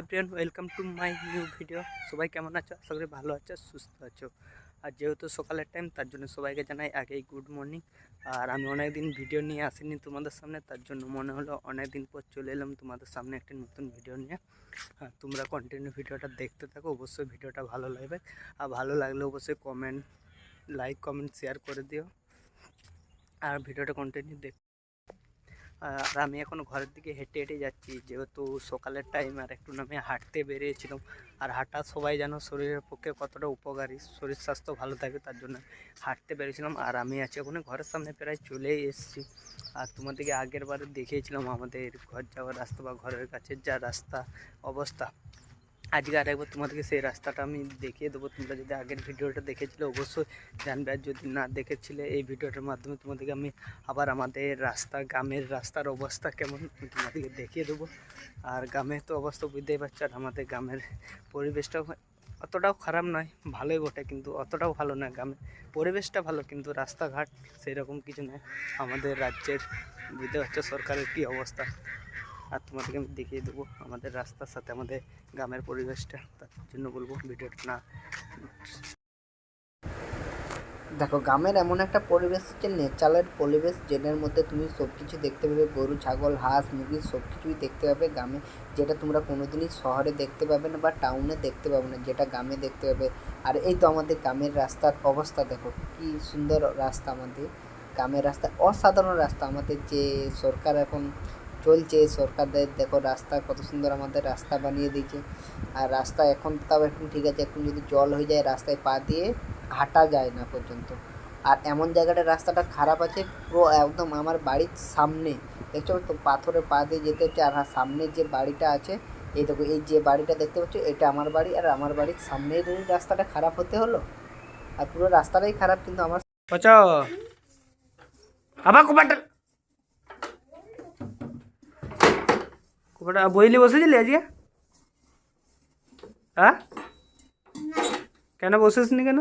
Everyone welcome to my new video সবাই কেমন আছো? আশা করি ভালো আছো, সুস্থ আছো। আর যেহেতু সকালের টাইম তার জন্য সবাইকে জানাই আগেই গুড মর্নিং আর আমি অনেক দিন ভিডিও নিয়ে আসিনি তোমাদের সামনে, তার জন্য মনে হলো অনেক দিন পর চলে এলাম তোমাদের সামনে একটি নতুন ভিডিও নিয়ে। হ্যাঁ তোমরা কন্টিনিউ ভিডিওটা দেখতে থাকো, অবশ্যই ভিডিওটা ভালো লাগবে। আর ভালো লাগলে অবশ্যই কমেন্ট লাইক কমেন্ট শেয়ার করে দিও। আর ভিডিওটা কন্টিনিউ দেখ আর আমি এখন ঘরের দিকে হেঁটে হেঁটে যাচ্ছি, যেহেতু সকালের টাইম আর একটু নামে হাঁটতে বেরিয়েছিলাম। আর হাঁটা সবাই জানো শরীরের পক্ষে কতটা উপকারী, শরীর স্বাস্থ্য ভালো থাকে তার জন্য হাঁটতে বেরিয়েছিলাম। আর আমি আছি ওখানে ঘরের সামনে প্রায় চলেই এসেছি। আর তোমাদেরকে আগের বারে দেখিয়েছিলাম আমাদের ঘর যাওয়ার রাস্তা বা ঘরের কাছে যা রাস্তা অবস্থা। আজকে আর একবার তোমাদেরকে সেই রাস্তাটা আমি দেখিয়ে দেবো। তোমরা যদি আগের ভিডিওটা দেখেছিলে, অবশ্যই জানবে। আর যদি না দেখেছিলে এই ভিডিওটার মাধ্যমে তোমাদেরকে আমি আবার আমাদের রাস্তা, গ্রামের রাস্তার অবস্থা কেমন তোমাদেরকে দেখিয়ে দেবো। আর গ্রামের তো অবস্থা বুঝতেই পারছ, আর আমাদের গ্রামের পরিবেশটাও অতটাও খারাপ নয়, ভালোই বটে, কিন্তু অতটাও ভালো নয় গ্রামের পরিবেশটা ভালো, কিন্তু রাস্তাঘাট সেই রকম কিছু নয়। আমাদের রাজ্যের, বুঝতে পারছ, সরকারের কী অবস্থা। আর তোমাদেরকে আমি দেখিয়ে দেবো আমাদের রাস্তার সাথে আমাদের গ্রামের পরিবেশটা। তার জন্য বলব ভিডিওটা না দেখো, গ্রামের এমন একটা পরিবেশ হচ্ছে নেচারের পরিবেশ যেটার মধ্যে তুমি সব কিছু দেখতে পাবে, গরু, ছাগল, হাঁস, মুরগি সব কিছুই দেখতে পাবে গ্রামে। যেটা তোমরা কোনোদিনই শহরে দেখতে পাবে না বা টাউনে দেখতে পাবে না, যেটা গ্রামে দেখতে পাবে। আর এই তো আমাদের গ্রামের রাস্তার অবস্থা, দেখো কি সুন্দর রাস্তা আমাদের। গ্রামের রাস্তা অসাধারণ রাস্তা আমাদের, যে সরকার এখন চলছে সরকারদের দেখো রাস্তা কত সুন্দর আমাদের রাস্তা বানিয়ে দিয়েছে। আর রাস্তা এখন তাও এখন ঠিক আছে এখন যদি জল হয়ে যায় রাস্তায় পা দিয়ে হাঁটা যায় না পর্যন্ত। আর এমন জায়গাটা রাস্তাটা খারাপ আছে পুরো একদম আমার বাড়ির সামনে। দেখছ তো পাথরে পা দিয়ে যেতে হচ্ছে আর হ্যাঁ, সামনে যে বাড়িটা আছে এই দেখো এই যে বাড়িটা দেখতে পাচ্ছ এটা আমার বাড়ি আর আমার বাড়ির সামনেই রাস্তাটা খারাপ হতে হলো আর পুরো রাস্তাটাই খারাপ কিন্তু আমার আবার কোপাটা বইলি বসেছিলি আজকে? হ্যাঁ? কেন বসেছিনি কেন?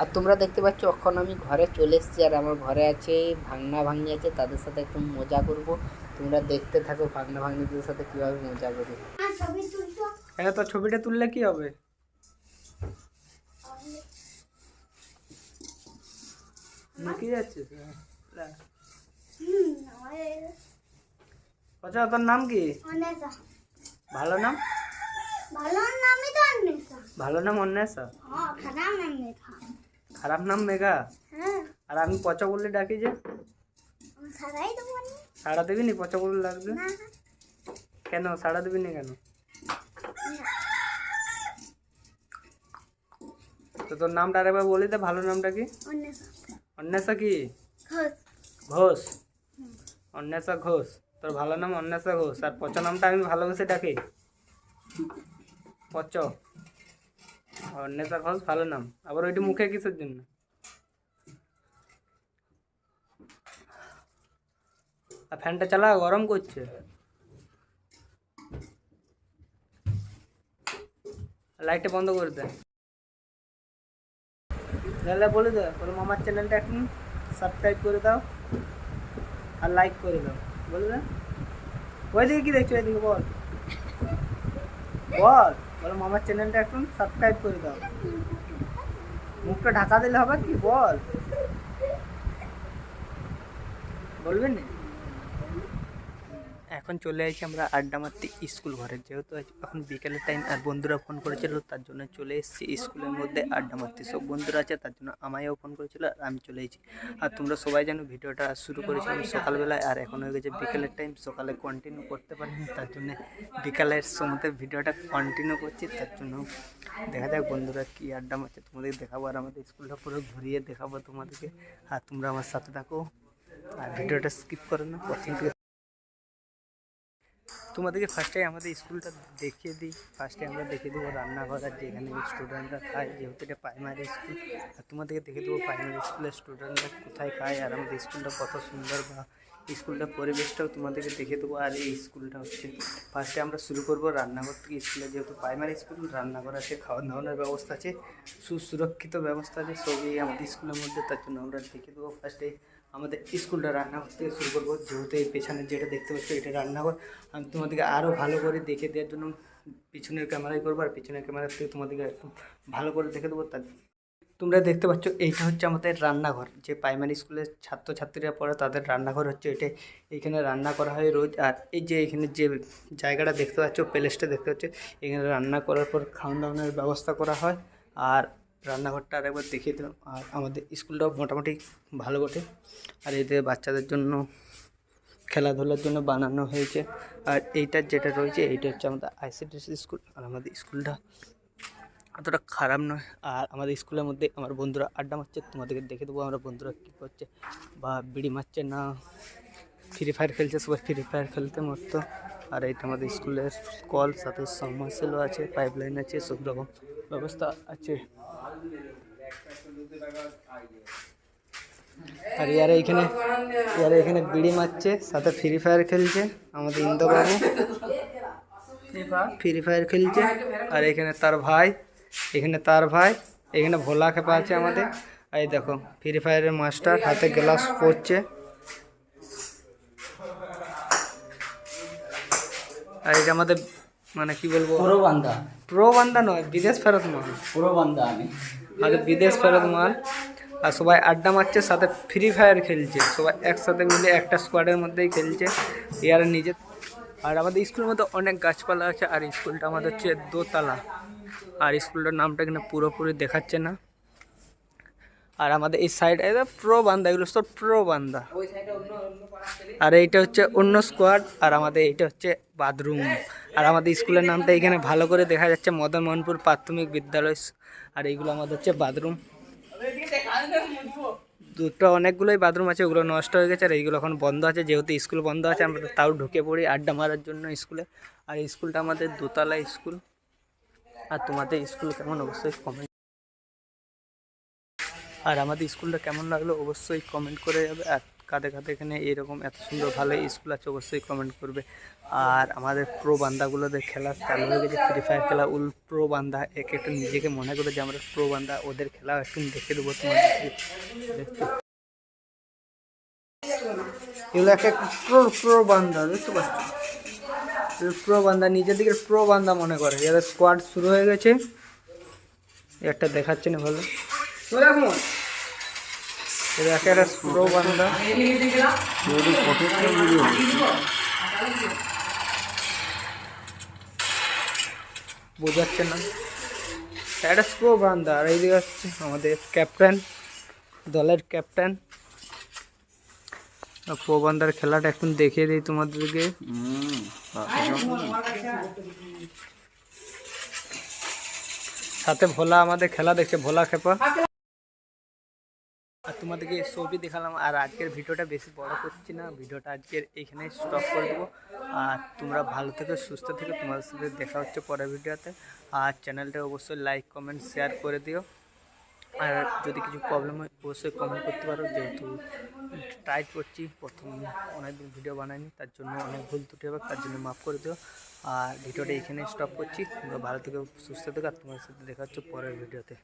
আর তোমরা দেখতে পাচ্ছ এখন আমি ঘরে চলে এসেছি আর আমার ঘরে আছে ভাঙনা ভাঙনি আছে তাদের সাথে একটু মজা করব। তোমরা দেখতে থাকো ভাঙনা ভাঙনিদের সাথে কীভাবে মজা করি। হ্যাঁ তো ছবিটা তুললে কি হবে? নাকি যাচ্ছিস পচা তোর নাম কি? ভালো নাম? ভালো নাম অন্বেষা? হ্যাঁ খারাপ নাম মেঘা। হ্যাঁ। আর আমি পচা বললে ডাকি যে? সাড়া দিবি নি পচা বললে লাগবে কেন? সাড়া দিবি না কেন? তো তোর নামটা আরেকবার বলি দে ভালো নামটা কি? অন্বেষা। অন্বেষা কি? ঘোষ। ঘোষ। অন্বেষা ঘোষ। তোর ভালো নাম অন্বেষা ঘোষ, আর পচ নামটা আমি ভালোবেসে ডাকি। পচ। অন্বেষা ঘোষ, ভালো নাম। আবার ওইটি মুখে কিসের জন্য? আর ফ্যানটা চালা, গরম করছে। লাইটটা বন্ধ করে দে। তাহলে বলে দে বলে মামার চ্যানেলটা এখন সাবস্ক্রাইব করে দাও আর লাইক করে দাও। বলে দে ওইদিকে কি দেখছ এদিকে বল। বল, বলো মামার চ্যানেলটা এখন সাবস্ক্রাইব করে দাও। মুখটা ঢাকা দিলে হবে কি? বল। বলবেন না? এখন চলে আসছি আমরা আড্ডা মারতে স্কুল ঘরে। যেহেতু এখন বিকেলের টাইম আর বন্ধুরা ফোন করেছিল, তার জন্য চলে এসেছি স্কুলের মধ্যে আড্ডা মারতে সব বন্ধুরা আছে, তার জন্য আমায়ও ফোন করেছিল আর আমি চলে এসেছি। আর তোমরা সবাই জানো ভিডিওটা শুরু করেছিলাম সকালবেলায়, আর এখন হয়ে গেছে বিকেলের টাইম সকালে কন্টিনিউ করতে পারিনি, তার জন্য বিকালের সময়তে ভিডিওটা কন্টিনিউ করছি, তার জন্য দেখা যাক বন্ধুরা কি আড্ডা মারছে তোমাদের দেখাবো আর আমাদের স্কুলটা পুরো ঘুরিয়ে দেখাবো তোমাদেরকে। আর তোমরা আমার সাথে থাকো, আর ভিডিওটা স্কিপ করো না প্রথম তোমাদেরকে ফার্স্টে আমাদের স্কুলটা দেখিয়ে দিই ফার্স্টে আমরা দেখিয়ে দেবো রান্নাঘর আর যেখানে স্টুডেন্টরা খায়, যেহেতু এটা প্রাইমারি স্কুল আর তোমাদেরকে দেখিয়ে দেবো প্রাইমারি স্কুলের স্টুডেন্টরা কোথায় খায় আর আমাদের স্কুলটা কত সুন্দর বা স্কুলটার পরিবেশটাও তোমাদেরকে দেখে দেবো। আর এই স্কুলটা হচ্ছে ফার্স্টে আমরা শুরু করব রান্নাঘর থেকে স্কুলে যেহেতু প্রাইমারি স্কুল রান্নাঘর আছে খাওয়া দাওয়ানোর ব্যবস্থা আছে, সুসুরক্ষিত ব্যবস্থা আছে, সবই আমাদের স্কুলের মধ্যে, তার জন্য আমরা দেখে দেবো ফার্স্টে আমাদের স্কুলটা রান্নাঘর থেকে শুরু করব। যেহেতু এই পেছনে যেটা দেখতে পাচ্ছ, এটা রান্নাঘর। আমি তোমাদেরকে আরও ভালো করে দেখে দেওয়ার জন্য পিছনের ক্যামেরায় করব আর পিছনের ক্যামেরা থেকে তোমাদেরকে ভালো করে দেখে দেবো। তার তোমরা দেখতে পাচ্ছ, এইটা হচ্ছে আমাদের রান্নাঘর। যে প্রাইমারি স্কুলের ছাত্রছাত্রীরা পড়ে তাদের রান্নাঘর হচ্ছে এটা। এইখানে রান্না করা হয় রোজ। আর এই যে এখানে যে জায়গাটা দেখতে পাচ্ছ প্যালেসটা দেখতে পাচ্ছ, এখানে রান্না করার পর খাওয়ান দাওয়ানোর ব্যবস্থা করা হয়। আর রান্নাঘরটা আর একবার দেখিয়ে দিলাম। আর আমাদের স্কুলটাও মোটামুটি ভালো বটে। আর এতে বাচ্চাদের জন্য খেলাধুলার জন্য বানানো হয়েছে। আর এইটার যেটা রয়েছে, এইটা হচ্ছে আমাদের আইসিডিএস স্কুল। আর আমাদের স্কুলটা অতটা খারাপ নয়। আর আমাদের স্কুলের মধ্যে আমার বন্ধুরা আড্ডা মারছে। তোমাদেরকে দেখে দেবো আমরা বন্ধুরা কী করছে। বা বিড়ি মারছে না, ফ্রি ফায়ার খেলছে, সবাই ফ্রি ফায়ার খেলতে মতো আর এইটা আমাদের স্কুলের কল, সাথে সাবমার্সেলও আছে পাইপ লাইন আছে, সব রকম ব্যবস্থা আছে। আর ইয়ারা এখানে ইয়ারা এখানে বিড়ি মারছে, সাথে ফ্রি ফায়ার খেলছে, আমাদের ইন্দবাবু ফ্রি ফায়ার খেলছে। আর এখানে তার ভাই, এখানে তার ভাই, এখানে ভোলা খেপা আছে আমাদের। এই দেখো ফ্রি ফায়ারের মাস্টার, হাতে গ্লাস পড়ছে আর এটা আমাদের মানে কি বলব? পুরো বান্ধা প্রো বান্দা নয় বিদেশ ফেরত মাল। পুরো বান্ধা আমি। আমাদের বিদেশ ফেরত মাল আর সবাই আড্ডা মারছে সাথে ফ্রি ফায়ার খেলছে। সবাই একসাথে মিলে একটা স্কোয়াডের মধ্যেই খেলছে ইয়ার নিজে আর আমাদের স্কুলের মধ্যে অনেক গাছপালা আছে আর স্কুলটা আমাদের হচ্ছে দোতলা। আর স্কুলটার নামটা কিনা পুরোপুরি দেখাচ্ছে না। আর আমাদের এই সাইড প্রো বান্দা এগুলো সব প্রো বান্দা আর এইটা হচ্ছে অন্য স্কোয়াড আর আমাদের এইটা হচ্ছে বাথরুম আর আমাদের স্কুলের নামটা এখানে ভালো করে দেখা যাচ্ছে, মদন মোহনপুর প্রাথমিক বিদ্যালয় আর এইগুলো আমাদের হচ্ছে বাথরুম। দুটো অনেকগুলোই বাথরুম আছে, ওগুলো নষ্ট হয়ে গেছে আর এইগুলো এখন বন্ধ আছে, যেহেতু স্কুল বন্ধ আছে, আমরা তাও ঢুকে পড়ি আড্ডা মারার জন্য স্কুলে। আর স্কুলটা আমাদের দোতলা স্কুল। আর তোমাদের স্কুল কেমন? অবশ্যই কমেন্ট আর আমাদের স্কুলটা কেমন লাগল? অবশ্যই কমেন্ট করে যাবে। আর কাদের কাদের এখানে এরকম এত সুন্দর ভালো স্কুল আছে, অবশ্যই কমেন্ট করবে। আর আমাদের প্রো বান্দাগুলোদের খেলা চালু হয়ে গেছে ফ্রি ফায়ার খেলা, উল প্রো বান্দা, এক একটা নিজেকে মনে করে যে আমরা প্রো বান্দা, ওদের খেলা একটু দেখে দেবো তোমাদেরকে। দেখতে এগুলো প্রো বান্দা, বুঝতে পারছ? প্রো বান্দা মনে করে। স্কোয়াড শুরু হয়ে গেছে। একটা দেখাচ্ছে না ভালো। একটা প্রো বান্দা। বোঝাচ্ছে না। একটা প্রো বান্দা। আর এইদিকে হচ্ছে আমাদের ক্যাপ্টেন, দলের ক্যাপ্টেন। প্রবান্দার খেলাটা এখন দেখিয়ে দিই তোমাদেরকে। সাথে ভোলা আমাদের খেলা দেখছে, ভোলা খেপা। তোমাদেরকে ছবি দেখালাম, আর আজকের ভিডিওটা বেশি বড় করছি না। ভিডিওটা আজকের এইখানে স্টপ করে দেবো। আর তোমরা ভালো থেকে, সুস্থ থেকে। তোমাদের সাথে দেখা হচ্ছে পরের ভিডিওতে। আর চ্যানেলটা অবশ্যই লাইক কমেন্ট শেয়ার করে দিও। আর যদি কিছু প্রবলেম হয়, অবশ্যই কমেন্ট করতে পারো। যেহেতু ট্রাই করছি, প্রথম অনেকদিন ভিডিও বানাইনি, তার জন্য অনেক ভুল ত্রুটি হবে, তার জন্য মাফ করে দিও। আর ভিডিওটা এখানে স্টপ করছি। তোমরা ভালো থেকে, সুস্থ থেকে, আর তোমার সাথে দেখা হচ্ছে পরের ভিডিওতে।